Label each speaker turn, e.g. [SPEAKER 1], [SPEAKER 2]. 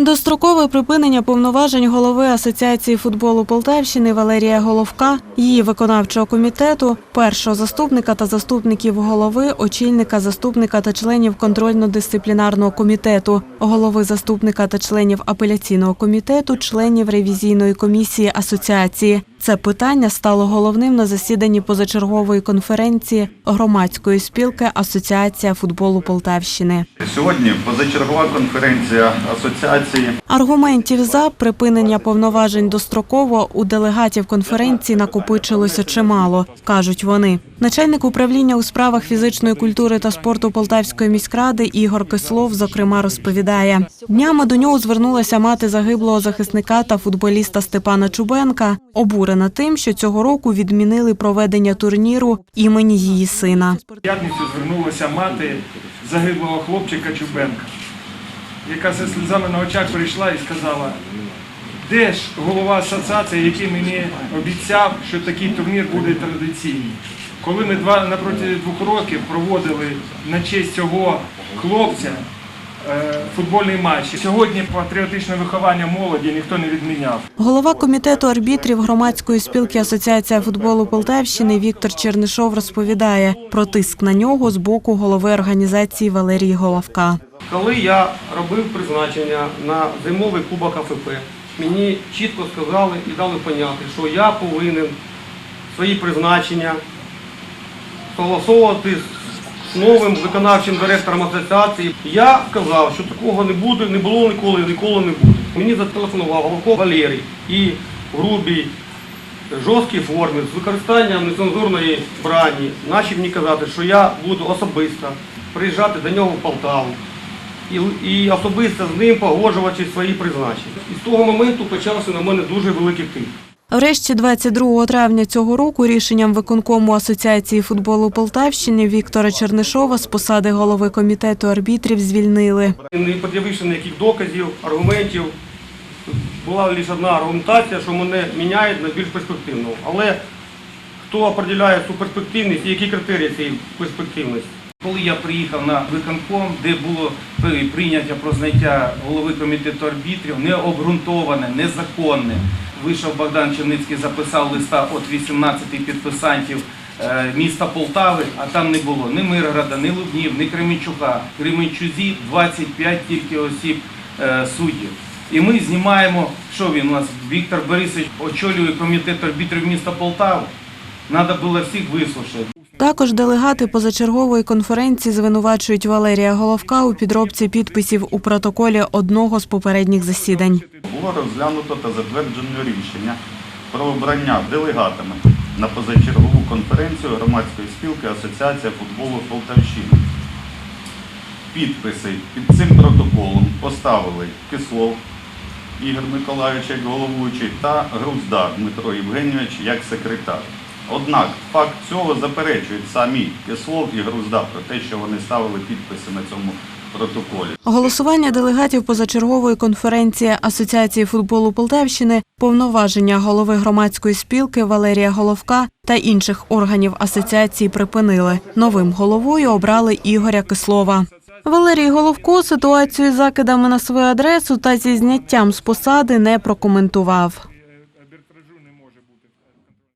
[SPEAKER 1] Дострокове припинення повноважень голови Асоціації футболу Полтавщини Валерія Головка, її виконавчого комітету, першого заступника та заступників голови, очільника, заступника та членів контрольно-дисциплінарного комітету, голови заступника та членів апеляційного комітету, членів ревізійної комісії асоціації. Це питання стало головним на засіданні позачергової конференції громадської спілки Асоціація футболу Полтавщини.
[SPEAKER 2] Сьогодні позачергова конференція асоціації.
[SPEAKER 1] Аргументів за припинення повноважень достроково у делегатів конференції накопичилося чимало, кажуть вони. Начальник управління у справах фізичної культури та спорту Полтавської міськради Ігор Кислов, зокрема, розповідає, днями до нього звернулася мати загиблого захисника та футболіста Степана Чубенка, обурена тим, що цього року відмінили проведення турніру імені її сина.
[SPEAKER 3] П'ятницю звернулася мати загиблого хлопчика Чубенка, яка зі сльозами на очах прийшла і сказала, де ж голова асоціації, який мені обіцяв, що такий турнір буде традиційний. Коли ми два на протязі двох років проводили на честь цього хлопця е, футбольний матч. Сьогодні патріотичне виховання молоді ніхто не відміняв.
[SPEAKER 1] Голова комітету арбітрів громадської спілки Асоціація футболу Полтавщини Віктор Чернишов розповідає про тиск на нього з боку голови організації Валерії Головка.
[SPEAKER 4] Коли я робив призначення на зимовий кубок АФП, мені чітко сказали і дали поняти, що я повинен свої призначення согласовувати з новим виконавчим директором асоціації. Я сказав, що такого не буде, не було ніколи, ніколи не буде. Мені зателефонував Головко Валерій і в грубій, жорсткій формі з використанням нецензурної брані почав мені казати, що я буду особисто приїжджати до нього в Полтаву і, і особисто з ним погоджувати свої призначення. І з того моменту почався на мене дуже великий тиск.
[SPEAKER 1] Врешті 22 травня цього року рішенням виконкому Асоціації футболу Полтавщини Віктора Чернишова з посади голови комітету арбітрів звільнили.
[SPEAKER 4] Не пред'явивши ніяких доказів, аргументів, була лише одна аргументація, що мене міняють на більш перспективного. Але хто определяє цю перспективність і які критерії цієї перспективності?
[SPEAKER 5] Коли я приїхав на виконком, де було прийняття про зняття голови комітету арбітрів, необґрунтоване, незаконне. Вийшов Богдан Черницький, записав листа від 18 підписантів е, міста Полтави, а там не було ні Миргорода, ні Лубнів, ні Кременчука. Кременчузі 25 тільки осіб е, суддів. І ми знімаємо, що він у нас, Віктор Борисович очолює комітет арбітрів міста Полтави. Треба було всіх вислушати.
[SPEAKER 1] Також делегати позачергової конференції звинувачують Валерія Головка у підробці підписів у протоколі одного з попередніх засідань.
[SPEAKER 2] Було розглянуто та затверджено рішення про обрання делегатами на позачергову конференцію громадської спілки Асоціація футболу Полтавщини. Підписи під цим протоколом поставили Кислов Ігор Миколайович як головуючий та Груздар Дмитро Євгенійович як секретар. Однак факт цього заперечують самі Кислов і Грузда про те, що вони ставили підписи на цьому протоколі.
[SPEAKER 1] Голосування делегатів позачергової конференції Асоціації футболу Полтавщини, повноваження голови громадської спілки Валерія Головка та інших органів асоціації припинили. Новим головою обрали Ігоря Кислова. Валерій Головко ситуацію з закидами на свою адресу та зі зняттям з посади не прокоментував.